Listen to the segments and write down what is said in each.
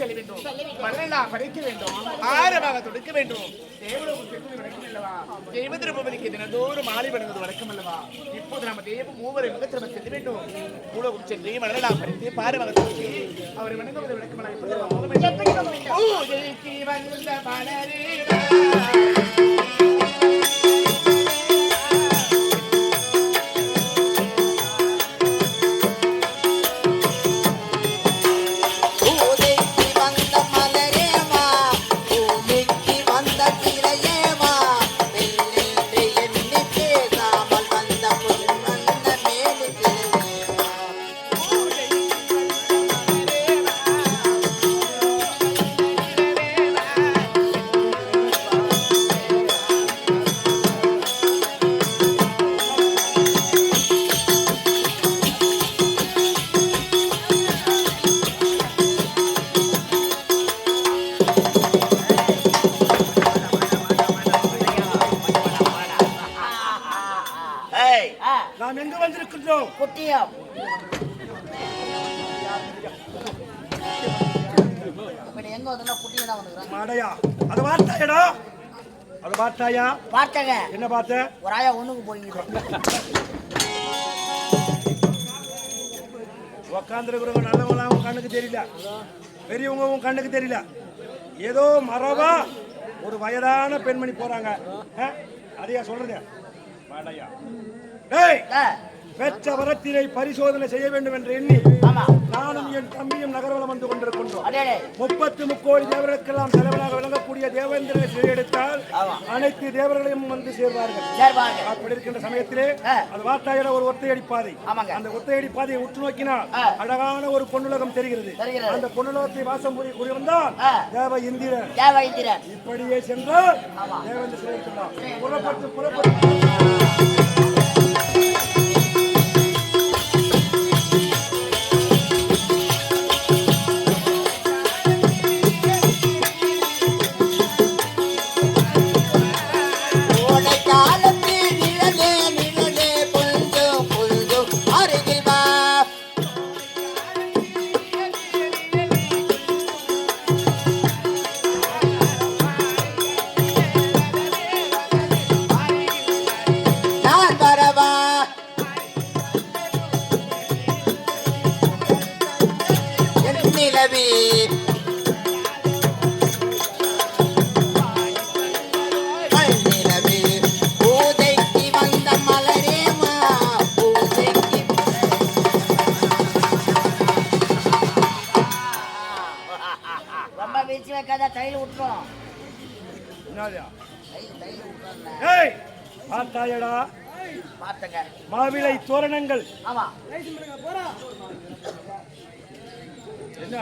செல்ல வேண்டும் மண்ணெல்லாம் பறிக்க வேண்டும். ஆரமாக தொடுக்க வேண்டும். தெய்வ திருப்பதிக்கு தினந்தோறும் மாலை வணங்குவது வழக்கம் அல்லவா? இப்போது நம்ம தெய்வ மூவரை முகத்தில் நம்ம செல்ல வேண்டும். பூலோகம் சென்று மண்ணெல்லாம் பறித்து பாரமாக தொடுத்து அவரை வணங்குவது வழக்கம் அல்லவா? இப்போது வந்த மலரே மாடையா அதை பார்த்தாயடா. அதை பார்த்தாயா? பார்த்தங்க. என்ன பார்த்த? ஒரு ஆயா ஒண்ணுக்கு போயிங்க உக்காந்துருக்கிறவங்க நல்லவங்களாம் உன் கண்ணுக்கு தெரியல. பெரியவங்க உன் கண்ணுக்கு தெரியல. ஏதோ மரபா ஒரு வயதான பெண்மணி போறாங்க? அதையா சொல்றது? மாடையா. டேய்! பெற்ற வரத்தினை பரிசோதனை செய்ய வேண்டும் என்று எண்ணி நானும் என் தம்பியும் நகர்வலம் வந்து கொண்டிருக்கின்றோம் முப்பத்து முக்கோடி தேவர்களுக்கெல்லாம் தலைவனாக விளங்கக்கூடிய தேவேந்திரனை சிறையெடுத்தால். அனைத்து தேவர்களையும் வந்து சேர்வார்கள் அப்படி இருக்கின்ற சமயத்திலே. அது வார்த்தாயிர ஒரு ஒத்தையடி பாதை. அந்த ஒத்தையடி பாதையை உற்று நோக்கினால். அழகான ஒரு பொன்னுலகம் தெரிகிறது. அந்த பொன்னுலகத்தை வாசம் புரிய கூறியிருந்தால் ஆ. தேவ இந்திரன் இப்படியே சென்றால். தேவேந்திர சிறையெடுக்கலாம் புறப்பட்டு புறப்பட்டு என்ன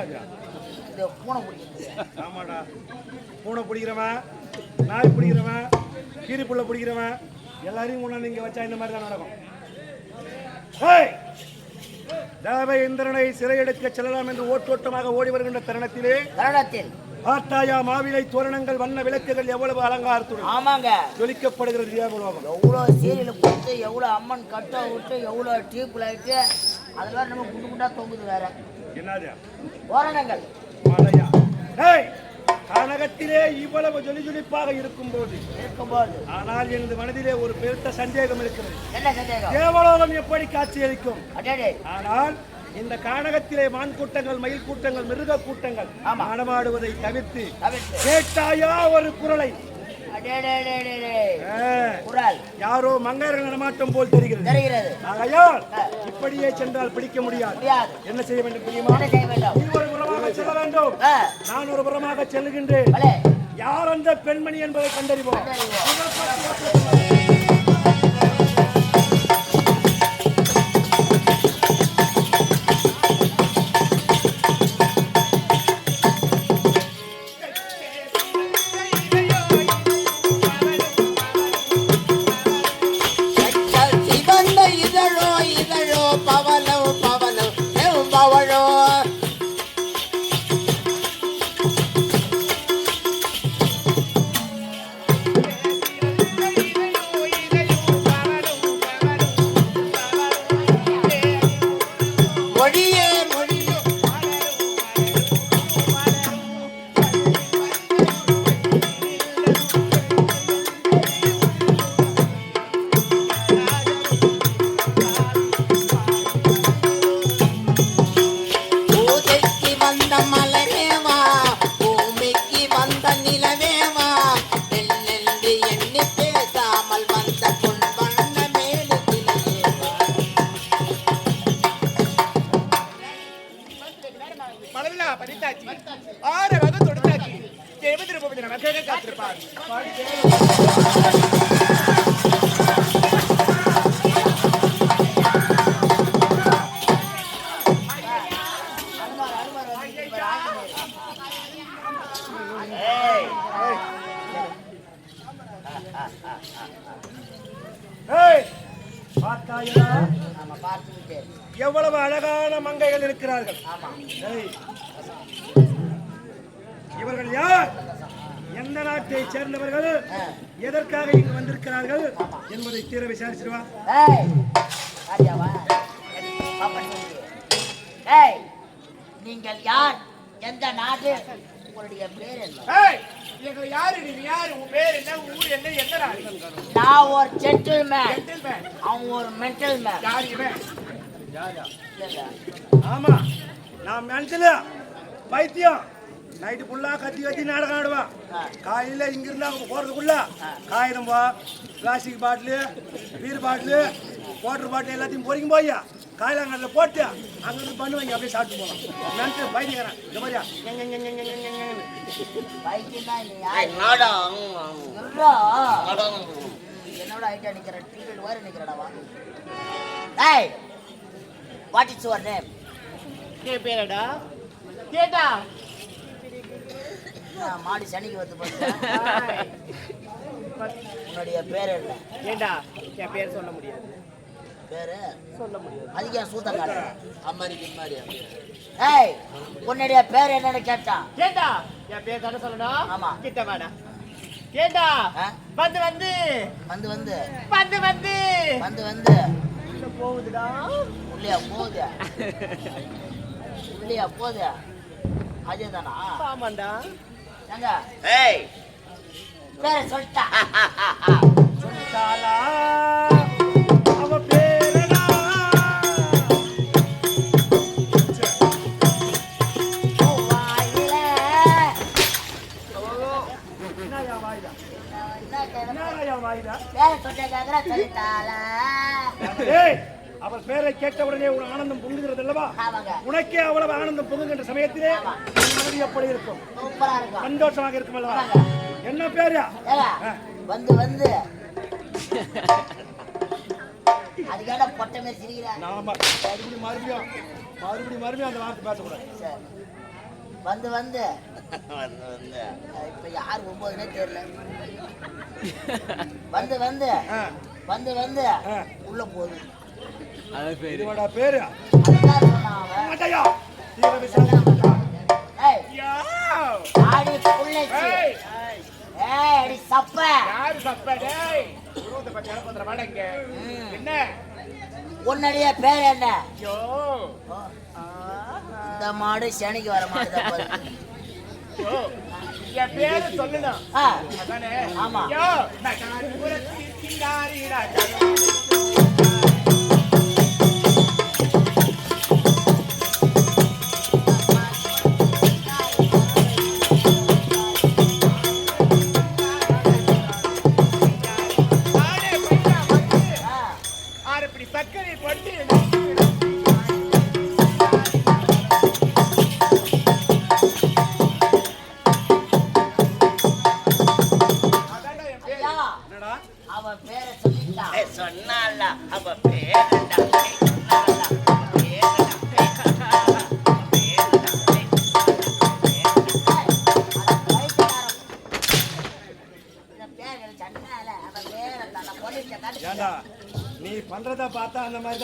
பூனை பிடிக்கிறது. ஆமாடா. பூனை பிடிக்கிறவன் நாய் பிடிக்கிறவன் கீரி புள்ள பிடிக்கிறவன் எல்லாரையும் கொண்டாந்து இங்க வச்சா இந்த மாதிரி தான் நடக்கும்! தேவ இந்திரனை சிறையெடுக்க செல்லலாம் என்று ஓட்டோட்டமாக ஓடி வருகின்ற தருணத்திலே கன்னடத்தில் ஆட்டாயா மாவிலை தோரணங்கள் வண்ண விளக்குகள் எவ்வளவு அலங்காரத்துடன் ஆமாங்க. ஜொலிக்கப்படுகிறது தேவலோகம் எவ்வளோ சீரியல் கொடுத்து எவ்வளோ அம்மன் கட்ட விட்டு எவ்வளோ டியூப் லைட்டு அதெல்லாம் நம்ம குண்டு குண்டா தொங்குது வேற. என்னது? தோரணங்கள் மாலையா? கனகத்திலே இவ்வளவு ஜொலி ஜொலிப்பாக இருக்கும்போது இருக்கும்போது. ஆனால் எனது மனதிலே ஒரு பெருத்த சந்தேகம் இருக்கிறது. என்ன சந்தேகம்? தேவலோகம் எப்படி காட்சியளிக்கும்? ஆனால் இந்த கானகத்திலே மான் கூட்டங்கள் மயில் கூட்டங்கள் மிருக கூட்டங்கள் ஆமா. நடமாடுவதை தவிர்த்து. கேட்டாயா ஒரு குரலை? குரல். யாரோ மங்கையர்கள் நடமாட்டம் போல் தெரிகிறது. தெரிகிறது. ஆகையால் இப்படியே சென்றால் பிடிக்க முடியாது. என்ன செய்ய வேண்டும் தெரியுமா? நீ ஒரு புறமாக செல்ல வேண்டும். நான் ஒரு புறமாக செல்லுகின்றேன். யார் அந்த பெண்மணி என்பதை கண்டறிவோம். பார்த்தாயா ஆமா எவ்வளவு அழகான மங்கைகள் இருக்கிறார்கள். ஆமா இவர்கள் யார்? எந்த நாட்டை சேர்ந்தவர்கள்? எதற்காக இங்கு வந்திருக்கிறார்கள் என்பதை தீர விசாரிச்சிருவா நீங்கள் யார்? எந்த நாடு? உங்களுடைய பேர் என்ன? ஏய் எங்க யாரு? நீ யாரு? உன் பேர் என்ன? ஊர் என்ன? நாடு நான் ஒரு ஜென்டில்மேன் அவன் ஒரு மென்டல் மேன் யார் இவன்? ஆமா. நான் மென்டல பைத்தியம். நைட்டு ஃபுல்லா கத்தி கத்தி நாடகம் ஆடுவான். காலையில இங்க இருந்தா போறதுக்குள்ள காகிதம் பா plastic bottle beer bottle water bottle எல்லாத்தையும் பொறிக்கும் போய்யா. காயிலாங்கல்ல போட்டு அங்கேருந்து பண்ணு வாங்கி அப்படியே சாப்பிட்டு போகலாம் நினச்சி பயந்துக்கிறேன். இந்த மாதிரியா? என்னோட ஐடியா நிற்கிறேன் டீவெட் வேறு நிற்கிறடா டேய் வாட் இஸ் யுவர் நேம் பேரடா. கேட்டா? மாடி சனிக்கு வந்து உன்னுடைய பேர் என்ன? ஏண்டா? என் பேர் சொல்ல முடியாது. பேரு? சொல்ல முடியாது. அதுக்கு என் சூத்த காட்டு அமெரிக்கன் மாதிரி ஏய் உன்னுடைய பேர் என்னன்னு கேட்டான் கேட்டா? என் பேர் தானே சொல்லணும் ஆமா. கிட்ட வாடா. கேட்டா? வந்து வந்து. வந்து வந்து. வந்து வந்து. வந்து வந்து. போகுதுடா. உள்ளியா போகுது? உள்ளியா போகுது? அதேதானா ஆமாண்டா. எங்க ஏய். பேரை சொல்லிட்டா. சொல்லிட்டாளா? வேலை அவர் பேரை கேட்ட உடனே ஒரு ஆனந்தம் பொங்குகிறது அல்லவா? உனக்கே அவ்வளவு ஆனந்தம் பொங்குகின்ற சமயத்திலே மனது எப்படி இருக்கும்? சந்தோஷமாக இருக்கும் அல்லவா? என்ன பேரு? வந்து வந்து. அதுக்காக பொட்டமே சிரிக்கிறான் ஆமா மறுபடியும் மறுபடியும் மறுபடியும் அந்த வார்த்தை பேசக்கூடாது. சரி. வந்து. வந்து இப்ப யார் ஒன்பதுனே தெரியல. வந்து வந்து. வந்து வந்து. உள்ள போகுது. இதுவாடா பேரு. சொன்னான் அவன். மாட்டையா? ஏய், யா ஆடி புள்ளைச்சி. ஏய். ஏய், அடி சப்ப. யாரு சப்ப? டேய். பண்ற மாட்டேங்க ம். என்ன? உன்னுடைய பேர் என்ன? ஐயோ. வராத மாடு சேனைக்கு வர மாடு என் ஆமா. ஆறு இப்படி சர்க்கரை போட்டு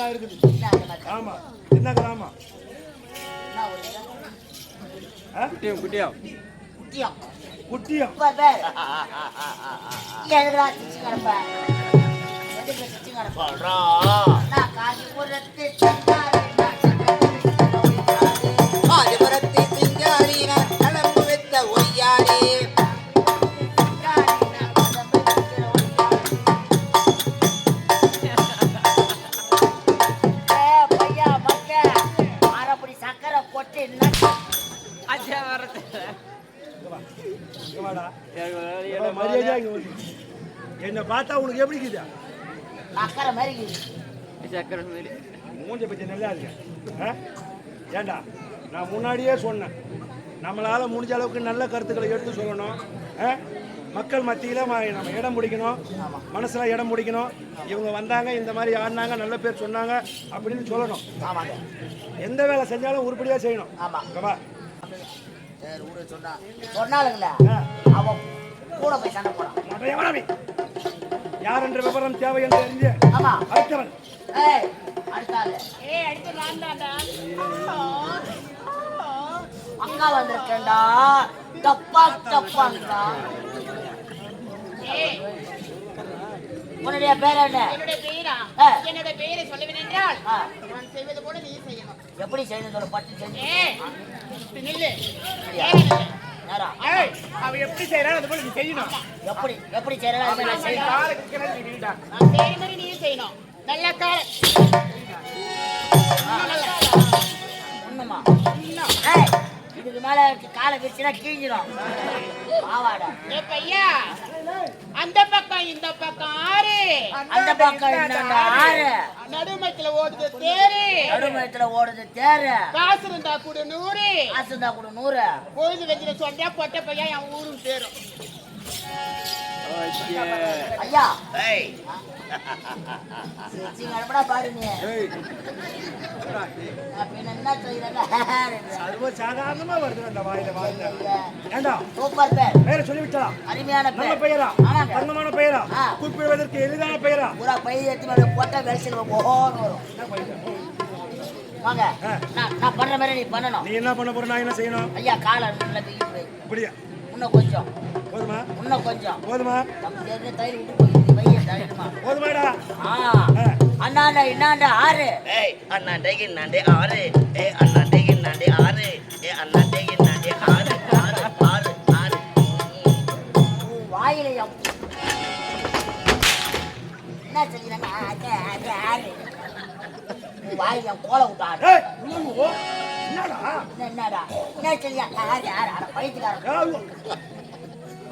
தான் இருக்குது. ஆமா. என்ன கிராமம் ஆ? குட்டியம் ஆதிபுரத்தி சிங்காரின நலம்பு வெத்த ஒய்யாரே. பார்த்தா உனக்கு எப்படி இருக்குதா சக்கரை மாதிரி இருக்குது. மூஞ்ச பத்தி நல்லா இருக்கு ஆ? ஏண்டா நான் முன்னாடியே சொன்னேன் நம்மளால முடிஞ்ச அளவுக்கு நல்ல கருத்துக்களை எடுத்து சொல்லணும் ஆ? மக்கள் மத்தியில் நம்ம இடம் பிடிக்கணும் மனசுல இடம் பிடிக்கணும் இவங்க வந்தாங்க இந்த மாதிரி ஆடினாங்க நல்ல பேர் சொன்னாங்க அப்படின்னு சொல்லணும் ஆமாங்க எந்த வேலை செஞ்சாலும் உருப்படியாக செய்யணும் ஆமா. இங்க வா. சரி விடு சொன்னா சொன்னாலுங்களே. அவன் கூட போய் சண்டை போடான். யார் என்ற விவரம் தேவை என்று ஆமா. அடுத்தவன். அக்கா வந்திருக்கேன்டா. தப்பா தப்பாங்கடா ஏய். உன்னுடைய பேர் என்ன? என்னோட பேரா? ஆ. என்னோட பேரை சொல்லுவேன் என்றால் நான் செய்வது போல நீ செய்யணும். எப்படி செய்யணும்? சொல்லு பட்டு செஞ்சு ஏய் இப்படி நில்லு. அவன் எப்படி செய்யறான் அது போல நீ செய்யணும். எப்படி எப்படி செய்யறா அது நான் செய்யணும். காலுக்கு கீழே நீ நீட்டா. நான் செய்யற மாதிரி நீ செய்யணும். நல்ல கால. ஒண்ணுமா? இதுக்கு மேல காலை வச்சுனா கிழிஞ்சிடும் பாவாடா. ஏ பையா. அந்த பக்கம் இந்த பக்கம் ஆறு. அந்த பக்கம் என்னடா ஆறு. நடுமத்துல ஓடுது தேரு. நடுமயத்துல ஓடுது தேரு. காசு இருந்தா கூட நூறு. காசு இருந்தா கூட நூறு. பொழுது வச்சுல சொன்னா பொட்ட பையன் என் ஊரும் சேரும். ஐயா. ஏய் சீங்க அனுப்படா பாரு நீ ஏய், நான் பின்ன என்ன செய்யறேன் சர்வ சாதாரணமா வருது அந்த வாயில வாயில ஏண்டா சூப்பர் பேர் பேரை சொல்லிவிட்டா அருமையான நல்ல பெயரா தங்கமான பெயரா ஆ. கூப்பிடுவதற்கு எளிதான பெயரா பூரா பைய எடுத்து மேல போட்டா வெளிச்சல் ஓஹோன்னு வரும் வாங்க. நான் பண்ற மாதிரி நீ பண்ணணும் நீ என்ன பண்ண போற நான் என்ன செய்யணும் ஐயா காலை நல்லா தூக்கி போய் இப்படியா இன்னும் கொஞ்சம் போதுமா இன்னும் கொஞ்சம் போதுமா நம்ம ஏற்கனவே தயிர் விட்டு போய் போதுமாடா. ஆ. அண்ணாண்டா இன்னாண்டா ஆறு. ஏய் அண்ணாண்டே இன்னாண்டே ஆறு. ஏய் அண்ணாண்டே இன்னாண்டே ஆறு. ஏய் அண்ணாண்டே இன்னாண்டே ஆறு. ஆறு ஆறு ஆறு. உன் வாயில எம்- என்ன சொல்லிடுறாங்க ஆறு ஆறு ஆறு. வாயில கோலை என்னடா? என்ன- என்னடா? என்ன சொல்லியா? ஆறு ஆறு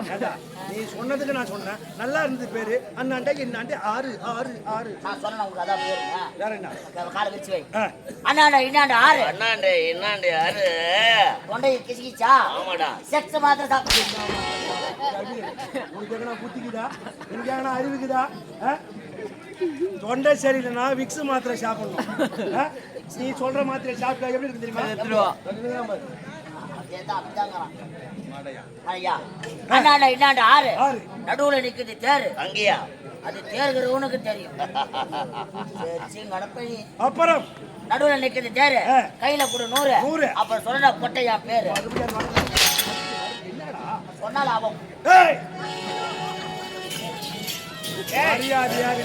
ஏண்டா, நீ சொன்னதுக்கு நான் சொன்னேன். நல்லா இருந்தது பேரு. அண்ணாண்டே என்னாண்டே? ஆறு ஆறு ஆறு. நான் சொன்னேன் உங்களுக்கு அதான் பேருங்க வேற என்ன? காலை வச்சு வை. அண்ணாண்டா இன்னாண்டா ஆறு. அண்ணாண்டே இன்னாண்டே ஆறு. தொண்டையை கிசிக்கிச்சா ஆமாடா. செக்ஸ் மாத்திரம் சாப்பிட்டு உனக்கு எங்கனா புத்திக்குதா? எங்கனா அறிவுக்குதா? தொண்டை சரியில்லைன்னா விக்ஸ் மாத்திரை சாப்பிடணும்? நீ சொல்ற மாத்திரை சாப்பிட்டா எப்படி இருக்கு தெரியுமா? அதேதான் அப்படிதாங்கிறான். ஐயா அண்ணாண்டா இன்னாண்டா ஆறு. ஆறு. நடுவுல நிக்குது தேரு. அங்கேயா? அது தேர்கிறவனுக்கு தெரியும். சரி அப்புறம்? நடுவுல நிக்குது தேரு. கையில கொடு நூறு. நூறு. அப்புறம் சொல்ல கொட்டையா பேரு. சொன்னால்.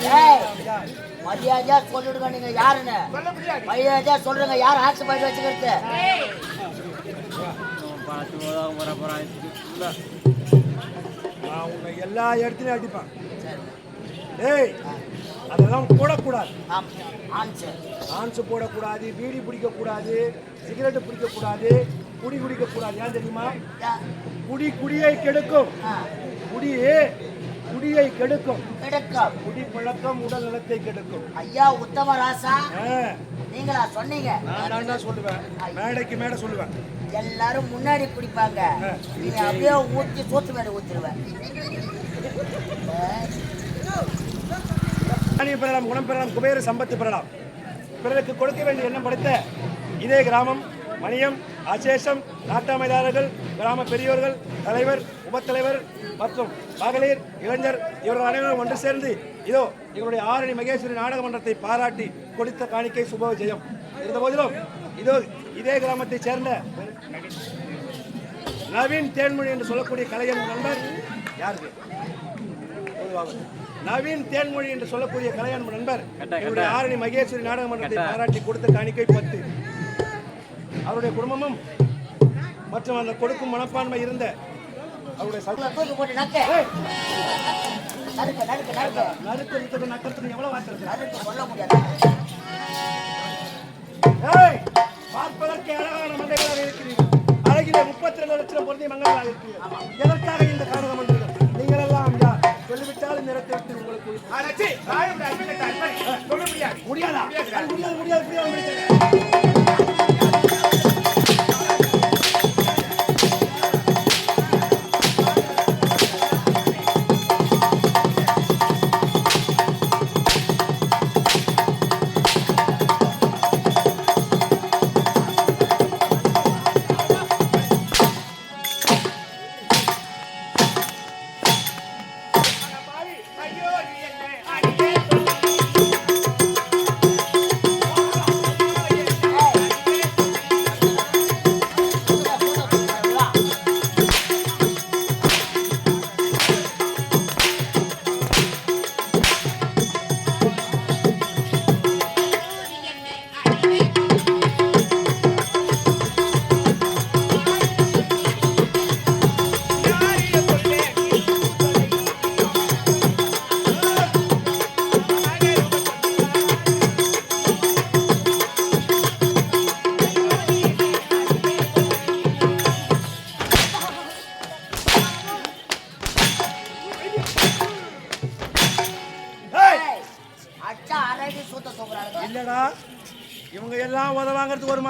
யார்? மரியாதையா சொல்லிடுங்க நீங்க யாருன்னு. மரியாதையா சொல்றீங்க யார் ஆட்சி பண்ணி வச்சுக்கிறது? ஏய் நான் உன்னை எல்லா இடத்துலயும் அடிப்பேன். ஏய் அதெல்லாம் போடக்கூடாது. ஆன்ஸ் போடக்கூடாது பீடி பிடிக்கக்கூடாது சிகரெட் பிடிக்கக்கூடாது குடி குடிக்கக்கூடாது. ஏன் தெரியுமா? குடி குடியை கெடுக்கும். ஆ, குடி குடியை கெடுக்கும். கிடைக்கும். குடி பழக்கம் உடல் நலத்தை கெடுக்கும். ஐயா உத்தம ராசா. ஆ, நீங்களா சொன்னீங்க? நான் தான்டா சொல்லுவேன். மேடைக்கு மேடை சொல்லுவேன். எல்லாரும் முன்னாடி குடிப்பாங்க. ஆ. நீ அப்படியே ஊற்றி சோத்து மேல ஊத்திடுவேன் பெறலாம் குணம் பெறலாம் குபேர சம்பத்து பெறலாம். பிறருக்கு கொடுக்க வேண்டிய எண்ணம் படைத்த இதே கிராமம் மணியம் அசேஷம் நாட்டாமைதாரர்கள் கிராம பெரியோர்கள் தலைவர் உபத்தலைவர் மற்றும் மகளிர் இளைஞர் இவர்கள் அனைவரும் ஒன்று சேர்ந்து இதோ இவருடைய ஆரணி மகேஸ்வரி நாடக மன்றத்தை பாராட்டி கொடுத்த காணிக்கை சுப ஜெயம் இருந்த போதிலும் இதோ இதே கிராமத்தைச் சேர்ந்த நவீன் தேன்மொழி என்று சொல்லக்கூடிய கலைஞர் நண்பர் யாருக்கு பொதுவாக நவீன் தேன்மொழி என்று சொல்லக்கூடிய கலைஞர் நண்பர் என்னுடைய ஆரணி மகேஸ்வரி நாடக மன்றத்தை பாராட்டி கொடுத்த காணிக்கை பத்து அவருடைய குடும்பமும் மற்றும் அந்த கொடுக்கும் மனப்பான்மை இருந்த அவருடைய நறுக்கு நக்கத்துக்கு எவ்வளவு வார்த்தை பார்ப்பதற்கு அழகான மண்டைகளாக இருக்கிறீர்கள். அழகிலே முப்பத்தி ரெண்டு லட்சம் பொருந்தி மங்களாக இருக்கிறீர்கள். எதற்காக இந்த காரணம் வந்தீர்கள் நீங்கள் எல்லாம் யார்? சொல்லிவிட்டால் விட்டு உங்களுக்கு முடியாது. முடியாது முடியாது முடியாது.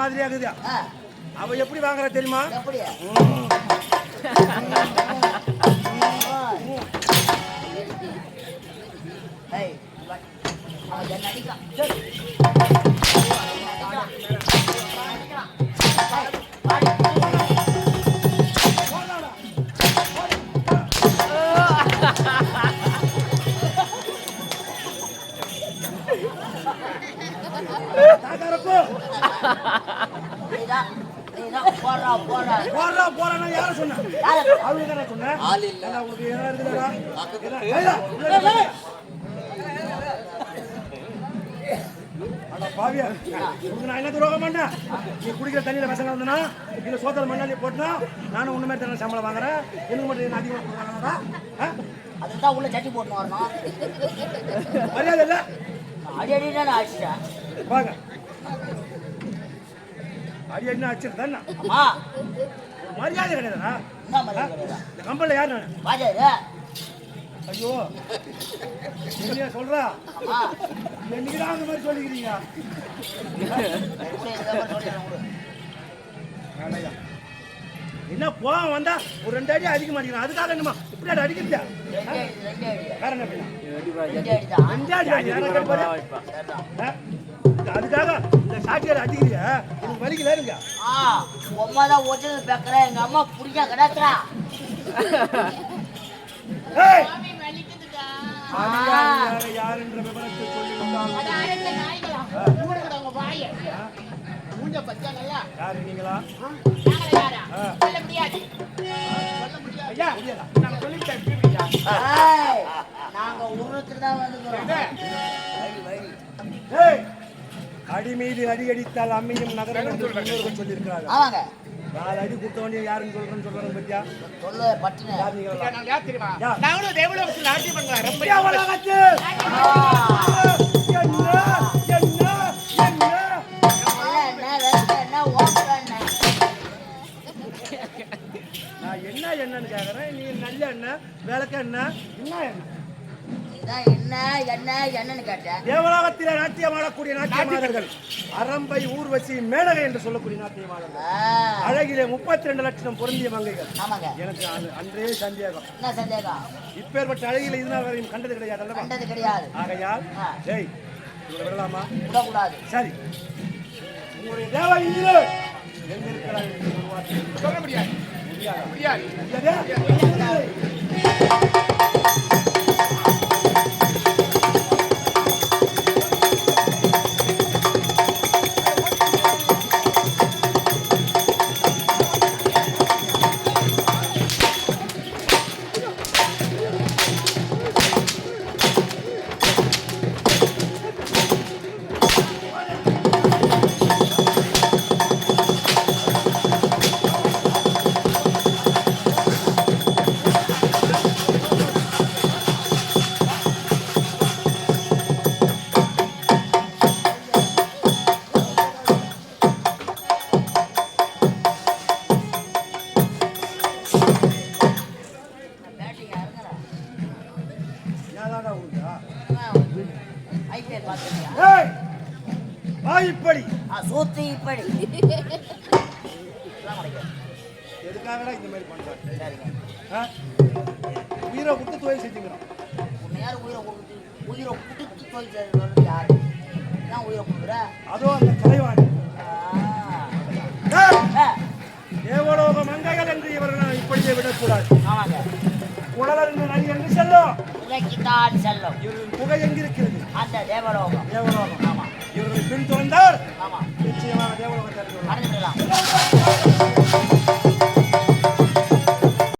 வாங்குறதுக்கு ஒரு மாதிரியா இருக்குது. ஆ, அவ எப்படி வாங்குறா தெரியுமா? போடுறா, போடுறா. போறா போறானா யார சொன்ன யாரு? அவங்க தானே சொன்ன ஆள் இல்ல. உங்களுக்கு என்ன என்ன? பாவியா உனக்கு நான் என்ன துரோகம் பண்ணேன் நீ குடிக்கிற தண்ணியில பசங்க வந்தனா இல்ல சோத்தல் மண்ணாலி போட்டுனா நானும் உன்ன மாதிரி சம்பளம் வாங்குறேன் எனக்கு மட்டும் என்ன அதிகமாக அதுதான் உள்ள சட்டி போட்டு வரணும் மரியாதை இல்ல அடி அடி நான் அடிச்சிட்டேன் வாங்க. அடி என்ன அடிச்சிட்டு தானே. அம்மா மரியாதை என்ன மாதிரி கிடையாது? இந்த கம்பெனில யார் நான்? ஐயோ. சொல்றா? என்னைக்கு தான் அந்த மாதிரி சொல்லிக்கிறீங்க? என்ன போவன் வந்தா ஒரு ரெண்டு அடி அடிக்க மாட்டேங்கிறான் அதுக்காக என்னமா இப்படி அடி அடிக்கிறதா. வேற என்ன ரெண்டே அடி அதுக்காக இந்த சாட்சியார் அடிக்கிறீங்க. எனக்கு வலிக்கல இருங்க? ஆ, உம்மா தான் பேக்கறா எங்க அம்மா புடிக்க கிடக்குறா. யாருன்ற விவரத்தை சொல்லி யாரு நீங்களா. சொல்ல முடியாது. ஐயா நான் சொல்லிட்டேன். ஏய், நாங்க உருவத்துக்கு தான் வந்துக்கிறோம். அடி மீது அடி அடித்தால் அம்மியும் நகரம் சொல்லியிருக்கிறாங்க ஆமாங்க நாலு அடி கொடுத்தவனே யாருன்னு சொல்றேன்னு சொல்றாங்க பத்தியா? சொல்லு பட்டுனு? நாங்களும் தேவலோகத்தில் நாட்டியம் பண்றோம் ரொம்ப என்ன என்னன்னு கேக்குறேன். நீ நல்ல என்ன விளக்க என்ன என்ன இதான் என்ன என்ன என்னன்னு கேட்டேன். தேவலோகத்திலே அரம்பை ஊர்வசி மேனகை என்று சொல்லக்கூடிய நாட்டியமாதர்கள் ஆ, அழகிலே முப்பத்தி ரெண்டு லட்சம் பொருந்திய மங்கைகள். எனக்கு அன்று- சந்தேகம். சந்தேகம்? இப்பேற்பட்ட அழகில இதுநாள் வரையும் கண்டது கிடையாது அல்லவா? கண்டது கிடையாது. ஆகையால் இவரை விடலாமா? விடக்கூடாது. சரி. உங்களுடைய தேவ இந்திரு எங்க இருக்கிறார் என்று ஒரு வார்த்தை சொல்ல முடியாது. முடியாதா? முடியாது ஐபிஎல் பார்த்துருக்கியா ஏய் வாய்ப்படி ஆ சூத்து இப்படி. எதுக்காகடா இந்த மாதிரி சரிங்க? உயிரை விட்டு தொழில் செஞ்சுக்கிறோம். யார் உயிரை கொடுத்து உயிரை கொடுத்து தொழில் செய்யறது யாரு? நான் உயிரை கொடுக்குற? அதோ அந்த கலைவாணி ஏய், தேவலோக மங்கைகள் என்று இவர்கள் இப்படியே விடக்கூடாது. ஆமாங்க. குடலர் என்று நதி என்று செல்லும். புகைக்குத்தான் செல்லும். இவர்கள் புகை எங்கிருக்கிறது? அந்த தேவலோகம். தேவலோகம். ஆமா. இவர்கள் பின்தொடர்ந்தால் ஆமா. நிச்சயமாக தேவலோகத்தை அடைந்துவிடலாம்